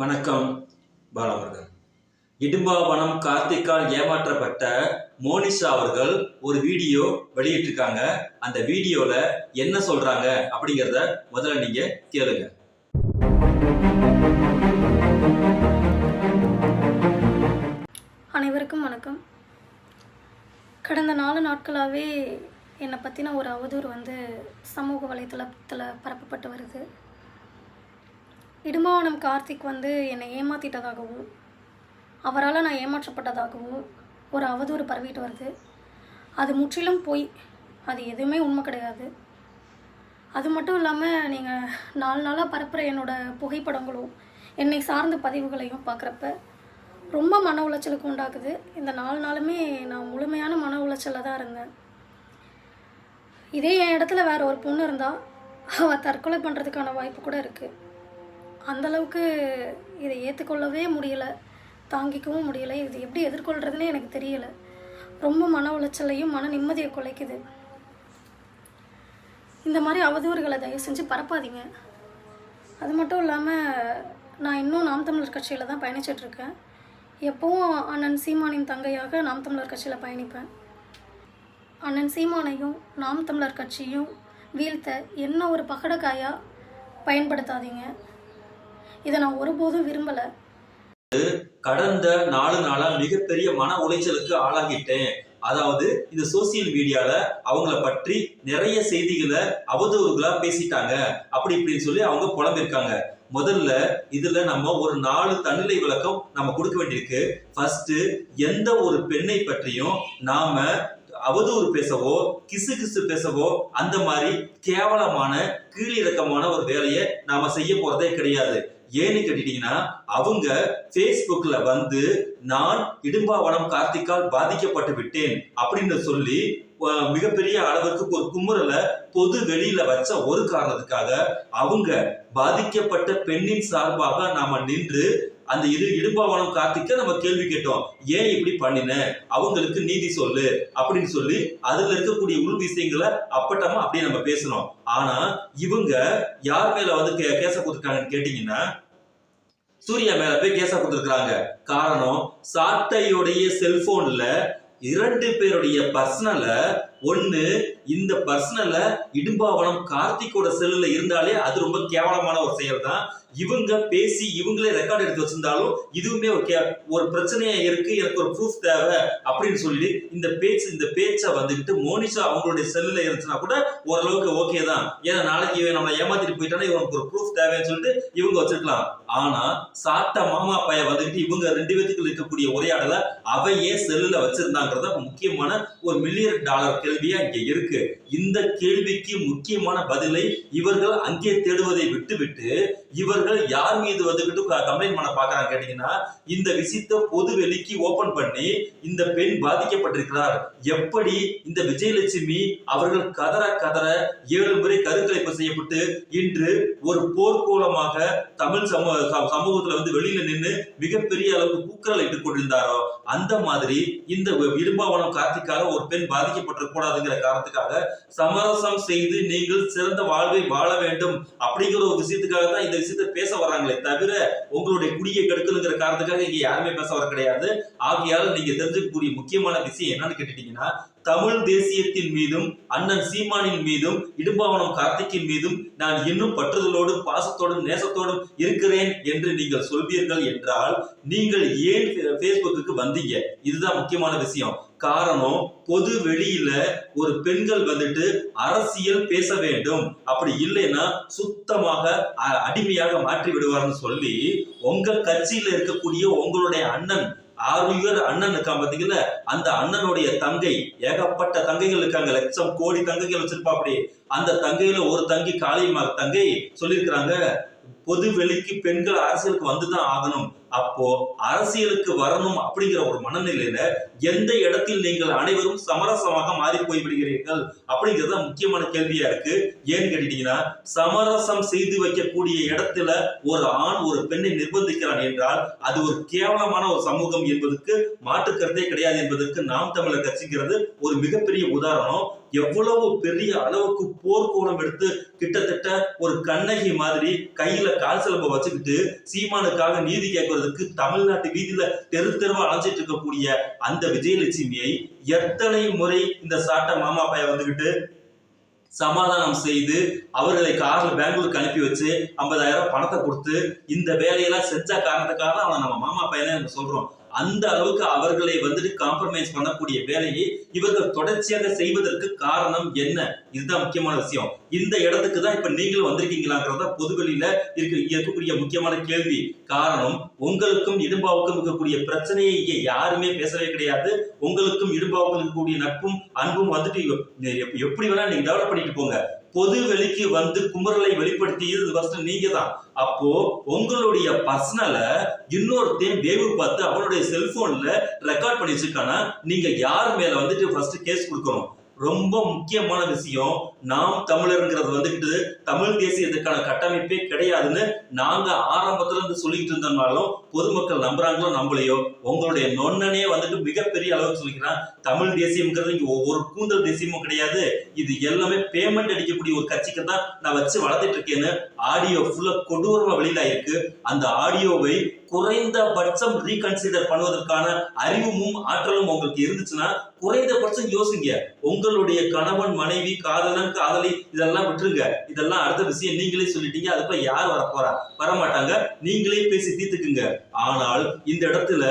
வணக்கம் பாலமுருகன் இடும்பாவனம் கார்த்திக்கால் ஏமாற்றப்பட்ட மோனிஷா அவர்கள் ஒரு வீடியோ வெளியிட்டிருக்காங்க. அந்த வீடியோல என்ன சொல்றாங்க அப்படிங்கிறத முதல்ல நீங்க கேளுங்க. அனைவருக்கும் வணக்கம். கடந்த நாலு நாட்களாகவே என்னை பற்றின ஒரு அவதூறு வந்து சமூக வலைத்தளத்தில் பரப்பப்பட்டு வருது. இடும்பாவனம் கார்த்திக் வந்து என்னை ஏமாற்றிட்டதாகவும் அவரால் நான் ஏமாற்றப்பட்டதாகவும் ஒரு அவதூறு பரவிட்டு வருது. அது முற்றிலும் பொய். அது எதுவுமே உண்மை கிடையாது. அது மட்டும் இல்லாமல் நீங்கள் நாலு நாளாக பரப்புகிற என்னோட புகைப்படங்களும் என்னை சார்ந்த பதிவுகளையும் பார்க்குறப்ப ரொம்ப மன உளைச்சலுக்கு உண்டாக்குது. இந்த நாலு நாளுமே நான் முழுமையான மன உளைச்சலில் தான் இருந்தேன். இதே என் இடத்துல வேற ஒரு பொண்ணு இருந்தால் அவள் தற்கொலை பண்ணுறதுக்கான வாய்ப்பு கூட இருக்குது அந்தளவுக்கு இதை ஏற்றுக்கொள்ளவே முடியலை. தாங்கிக்கவும் முடியலை. இது எப்படி எதிர்கொள்கிறதுனே எனக்கு தெரியலை. ரொம்ப மன உளைச்சலையும் மன நிம்மதியை குலைக்குது. இந்த மாதிரி அவதூறுகளை தயவு செஞ்சு பரப்பாதீங்க. அது மட்டும் இல்லாமல் நான் இன்னும் நாம் தமிழர் கட்சியில் தான் பயணிச்சிட்ருக்கேன் எப்போவும் அண்ணன் சீமானின் தங்கையாக நாம் தமிழர் கட்சியில் பயணிப்பேன். அண்ணன் சீமானையும் நாம் தமிழர் கட்சியும் வீழ்த்த என்ன ஒரு பகடக்காயாக பயன்படுத்தாதீங்க. இதை நான் ஒருபோதும் விரும்பலை. கடந்த நாலு நாளா மிகப்பெரிய மன உளைச்சலுக்கு ஆளாகிட்டேன். அதாவது இந்த சோசியல் மீடியால அவங்கள பற்றி நிறைய செய்திகளை அவதூறுகளா பேசிட்டாங்க. அப்படி இப்படின்னு சொல்லி அவங்க புலம்பிருக்காங்க. முதல்ல இதுல நம்ம ஒரு நாலு தன்னிலை விளக்கம் நம்ம கொடுக்க வேண்டியிருக்கு. ஃபர்ஸ்ட் எந்த ஒரு பெண்ணை பற்றியும் நாம அவதூறு பேசவோ கிசு கிசு பேசவோ அந்த மாதிரி கேவலமான கீழிறக்கமான ஒரு வேலையை நாம செய்ய போறதே கிடையாது. ஏன்னு கேட்டீங்கன்னா அவங்க Facebookல வந்து நான் இடும்பாவனம் கார்த்திக்கால் பாதிக்கப்பட்டு விட்டேன் அப்படின்னு சொல்லி மிகப்பெரிய அளவுக்கு ஒரு குமுறலை பொது வெளியில வச்ச ஒரு காரணத்துக்காக அவங்க பாதிக்கப்பட்ட பெண்ணின் சார்பாக நாம நின்று அந்த இரு இடும்பாவனம் கார்த்திக்க நம்ம கேள்வி கேட்டோம் ஏன் இப்படி பண்ணின? அவங்களுக்கு நீதி சொல்லு அப்படின்னு சொல்லி அதுல இருக்கக்கூடிய உள் விஷயங்களை அப்பட்டமா அப்படியே நம்ம பேசணும். ஆனா இவங்க யார் மேல வந்து கே- கேச கொடுத்துருக்காங்கன்னு கேட்டீங்கன்னா சூர்யா மேல போய் கேச கொடுத்துருக்காங்க காரணம் சாட்டையுடைய செல்போன்ல இரண்டு பேருடைய பர்சனலை ஒன்று இந்த பர்சனல்ல இடும்பாவனம் கார்த்திக்கோட செல்லுல இருந்தாலே அது ரொம்ப கேவலமான ஒரு செயல் தான் இவங்க பேசி இவங்களே ரெக்கார்ட் எடுத்து வச்சிருந்தாலும் இதுவுமே ஒரு கே ஒரு பிரச்சனையா இருக்கு எனக்கு ஒரு ப்ரூஃப் தேவை அப்படின்னு சொல்லி இந்த பேச்சு இந்த பேச்சை வந்துட்டு மோனிஷா அவங்களுடைய செல்லுல இருந்துச்சுன்னா கூட ஓரளவுக்கு ஓகே தான். ஏன்னா நாளைக்கு இவன் நம்மளை ஏமாத்திட்டு போயிட்டானா இவனுக்கு ஒரு ப்ரூஃப் தேவைன்னு சொல்லிட்டு இவங்க வச்சிருக்கலாம். ஆனா சாட்ட மாமா பையன் வந்துட்டு இவங்க ரெண்டு பேத்துக்கு இருக்கக்கூடிய உரையாடலை அவன் ஏன் செல்லுல வச்சிருந்தாங்கிறத முக்கியமான ஒரு மில்லியன் டாலர் கேள்வியா இங்கே இருக்கு. இந்த கேள்விக்கு முக்கியமான பதிலை இவர்கள் அங்கே தேடுவதை விட்டுவிட்டு இவர்கள் யார் மீது வந்துகிட்டு கம்ப்ளைண்ட் பண்ண பாக்குறாங்க கேட்டீங்கன்னா இந்த விஷயத்தை பொது வெளிக்கு ஓபன் பண்ணி இந்த பெண் பாதிக்கப்பட்டிருக்கிறார். எப்படி இந்த விஜயலட்சுமி அவர்கள் கதற கதற ஏழு முறை கருக்கலைப்பு செய்யப்பட்டு இன்று ஒரு போர்க்கோலமாக தமிழ் சமூக ச- சமூகத்துல வந்து வெளியில நின்று மிகப்பெரிய அளவுக்கு கூக்குரல் இட்டுக் கொண்டிருந்தாரோ அந்த மாதிரி இந்த இடும்பாவனம் கார்த்திக்காக ஒரு பெண் பாதிக்கப்பட்டிருக்க கூடாதுங்கிற காரணத்துக்காக சமரசம் செய்து நீங்கள் சிறந்த வாழ்வை வாழ வேண்டும். அப்படிங்கிற ஒரு விஷயத்துக்காக தான் இந்த விஷயத்த பேச வர்றாங்களே தவிர உங்களுடைய குடியை கெடுக்கணுங்கிற காரணத்துக்காக இங்க யாருமே பேச வர கிடையாது. ஆகையால் நீங்க தெரிஞ்சுக்கக்கூடிய முக்கியமான விஷயம் என்னன்னு கேட்டுட்டீங்கன்னா தமிழ் தேசியத்தின் மீதும் அண்ணன் சீமானின் மீதும் இடும்பாவனம் கார்த்திக்கின் மீதும் நான் இன்னும் பற்றுதலோடும் பாசத்தோடும் நேசத்தோடும் இருக்கிறேன் என்று நீங்கள் சொல்வீர்கள் என்றால் நீங்கள் ஏன் பேஸ்புக்கு வந்தீங்க? இதுதான் முக்கியமான விஷயம். காரணம் பொது வெளியில ஒரு பெண்கள் வந்துட்டு அரசியல் பேச வேண்டும். அப்படி இல்லைன்னா சுத்தமாக அ- அடிமையாக மாற்றி விடுவார்னு சொல்லி உங்க கட்சியில இருக்கக்கூடிய உங்களுடைய அண்ணன் ஆறுயர் அண்ணன் இருக்கான் பாத்தீங்கல்ல அந்த அண்ணனுடைய தங்கை ஏகப்பட்ட தங்கைகள் இருக்காங்க. லட்சம் கோடி தங்கைகள் வச்சிருப்பா அப்படி அந்த தங்கையில ஒரு தங்கி காளியம்மா தங்கை சொல்லியிருக்கிறாங்க. பொது வெளிக்கு பெண்கள் அரசியலுக்கு வந்துதான் ஆகணும். அப்போ அரசியலுக்கு வரணும் அப்படிங்கிற ஒரு மனநிலையில எந்த இடத்தில் நீங்கள் அனைவரும் சமரசமாக மாறி போய்விடுகிறீர்கள் அப்படிங்கிறது தான் முக்கியமான கேள்வியா இருக்கு. ஏன்னு கேட்டீங்கன்னா சமரசம் செய்து வைக்கக்கூடிய இடத்துல ஒரு ஆண் ஒரு பெண்ணை நிர்பந்திக்கிறான் என்றால் அது ஒரு கேவலமான ஒரு சமூகம் என்பதற்கு மாற்று கருத்தே கிடையாது என்பதற்கு நாம் தமிழர் கட்சிங்கிறது ஒரு மிகப்பெரிய உதாரணம். எவ்வளவு பெரிய அளவுக்கு போர்க்கோணம் எடுத்து கிட்டத்தட்ட ஒரு கண்ணகி மாதிரி கையில கால் சிலம்ப வச்சுக்கிட்டு சீமானுக்காக நீதி கேட்கறதுக்கு தமிழ்நாட்டு வீதியில தெரு தெருவா அலைஞ்சிட்டு இருக்கக்கூடிய அந்த விஜயலட்சுமியை எத்தனை முறை இந்த சாட்ட மாமா பையன் வந்துகிட்டு சமாதானம் செய்து அவர்களை கார்ல பெங்களூருக்கு அனுப்பி வச்சு 50000 பணத்தை கொடுத்து இந்த வேலையெல்லாம் செஞ்ச காரணத்துக்காக தான் அவன் நம்ம மாமா பையனை நம்ம சொல்றோம். அந்த அளவுக்கு அவர்களை வந்துட்டு காம்ப்ரமைஸ் பண்ணக்கூடிய வேலையை இவர்கள் தொடர்ச்சியாக செய்வதற்கு காரணம் என்ன? இதுதான் முக்கியமான விஷயம். இந்த இடத்துக்கு தான் இப்ப நீங்களும் வந்திருக்கீங்களாங்கிறத பொதுவெளியில இருக்க இருக்கக்கூடிய முக்கியமான கேள்வி. காரணம் உங்களுக்கும் இடும்பாவுக்கும் இருக்கக்கூடிய பிரச்சனையை இங்க யாருமே பேசவே கிடையாது. உங்களுக்கும் இடும்பாவுக்கும் இருக்கக்கூடிய நட்பும் அன்பும் வந்துட்டு எப்படி வேணா நீங்க டெவலப் பண்ணிட்டு போங்க. பொது வெளிக்கு வந்து குமரலை வெளிப்படுத்தியது ஃபர்ஸ்ட் நீங்க தான் அப்போ உங்களுடைய பர்சனலை இன்னொருத்தையும் வேவு பார்த்து அவனுடைய செல்போன்ல ரெக்கார்ட் பண்ணி வச்சிருக்கானா? நீங்க யார் மேல வந்துட்டு ஃபர்ஸ்ட் கேஸ் கொடுக்கணும்? ரொம்ப முக்கியமான விஷயம் நாம் தமிழருங்கிறது வந்துகிட்டு தமிழ் தேசியத்துக்கான கட்டமைப்பே கிடையாதுன்னு நாங்க ஆரம்பத்துல இருந்து சொல்லிட்டு இருந்தனாலும் பொதுமக்கள் நம்புறாங்களோ நம்பலையோ உங்களுடைய நொன்னனே வந்துட்டு மிகப்பெரிய அளவுக்கு சொல்லிக்கிறான். தமிழ் தேசியம்ங்கிறது இங்க ஒவ்வொரு கூந்தல் தேசியமும் கிடையாது. இது எல்லாமே பேமெண்ட் அடிக்கக்கூடிய ஒரு கட்சிக்கு தான் நான் வச்சு வளர்த்துட்டு இருக்கேன்னு ஆடியோ ஃபுல்லா கொடூரமா வெளியில இருக்கு அந்த ஆடியோவை குறைந்தபட்சம் ரீகன்சிடர் பண்ணுவதற்கான அறிவும் ஆற்றலும் உங்களுக்கு இருந்துச்சுன்னா குறைந்தபட்சம் யோசிங்க. உங்களுடைய கணவன் மனைவி காதலன் காதலி இதெல்லாம் விட்டுருங்க. இதெல்லாம் அடுத்த விஷயம். நீங்களே சொல்லிட்டீங்க அதுக்குள்ள யார் வர போறா வரமாட்டாங்க. நீங்களே பேசி தீர்த்துக்குங்க. ஆனால் இந்த இடத்துல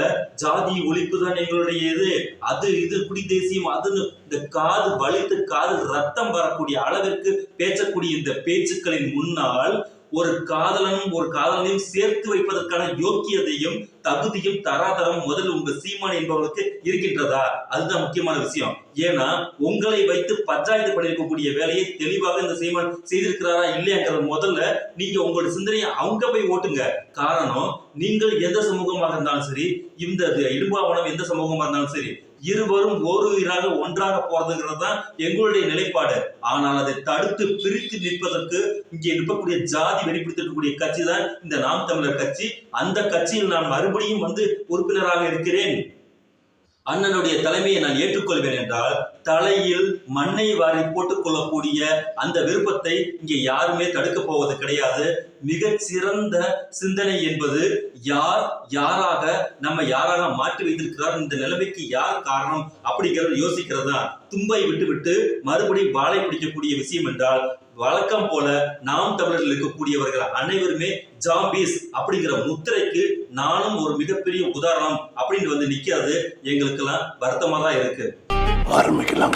ஜாதி ஒழிப்பு தான் எங்களுடைய இது அது இது குடி தேசியம் அதுன்னு இந்த காது வலித்து காது ரத்தம் வரக்கூடிய அளவிற்கு பேசக்கூடிய இந்த பேச்சுக்களின் முன்னால் ஒரு காதலனும் ஒரு காதலனையும் சேர்த்து வைப்பதற்கான யோக்கியதையும் தகுதியும் தராதரம் முதல் உங்க சீமான் என்பவர்களுக்கு இருக்கின்றதா? அதுதான் முக்கியமான விஷயம். ஏன்னா உங்களை வைத்து பஞ்சாயத்து பண்ணிருக்கக்கூடிய வேலையை தெளிவாக இந்த சீமான் செய்திருக்கிறாரா இல்லையாங்கிறது முதல்ல நீங்க உங்களோட சிந்தனையை அவங்க போய் ஓட்டுங்க. காரணம் நீங்கள் எந்த சமூகமாக இருந்தாலும் சரி இந்த இடும்பாவனம் எந்த சமூகமா இருந்தாலும் சரி இருவரும் ஒரு உயிராக ஒன்றாக போறதுங்கிறது தான் எங்களுடைய நிலைப்பாடு. ஆனால் அதை தடுத்து பிரித்து நிற்பதற்கு இங்கே நிற்பக்கூடிய ஜாதி வெளிப்படுத்தக்கூடிய கட்சி தான் இந்த நாம் தமிழர் கட்சி. அந்த கட்சியில் நான் மறுபடியும் வந்து உறுப்பினராக இருக்கிறேன். அண்ணனுடைய தலைமையை நான் ஏற்றுக்கொள்வேன் என்றால் தலையில் மண்ணை வாரி போட்டுக் கொள்ளக்கூடிய அந்த விருப்பத்தை இங்கே யாருமே தடுக்க போவது கிடையாது. மிக சிறந்த சிந்தனை என்பது யார் யாராக நம்ம யாராக மாற்றி வைத்திருக்கிறார் இந்த நிலைமைக்கு யார் காரணம் அப்படிங்கிறத யோசிக்கிறது தான் தும்பை விட்டுவிட்டு மறுபடியும் வாழை பிடிக்கக்கூடிய விஷயம் என்றால் வழக்கம் போல நாம் தமிழர்கள் இருக்கக்கூடியவர்கள் அனைவருமே ஜாம்பீஸ் அப்படிங்கிற முத்திரைக்கு நானும் ஒரு மிகப்பெரிய உதாரணம் அப்படின்னு வந்து நிக்கிறது எங்களுக்கெல்லாம் வருத்தமா தான் இருக்கு. ஆரம்பிக்கலாம்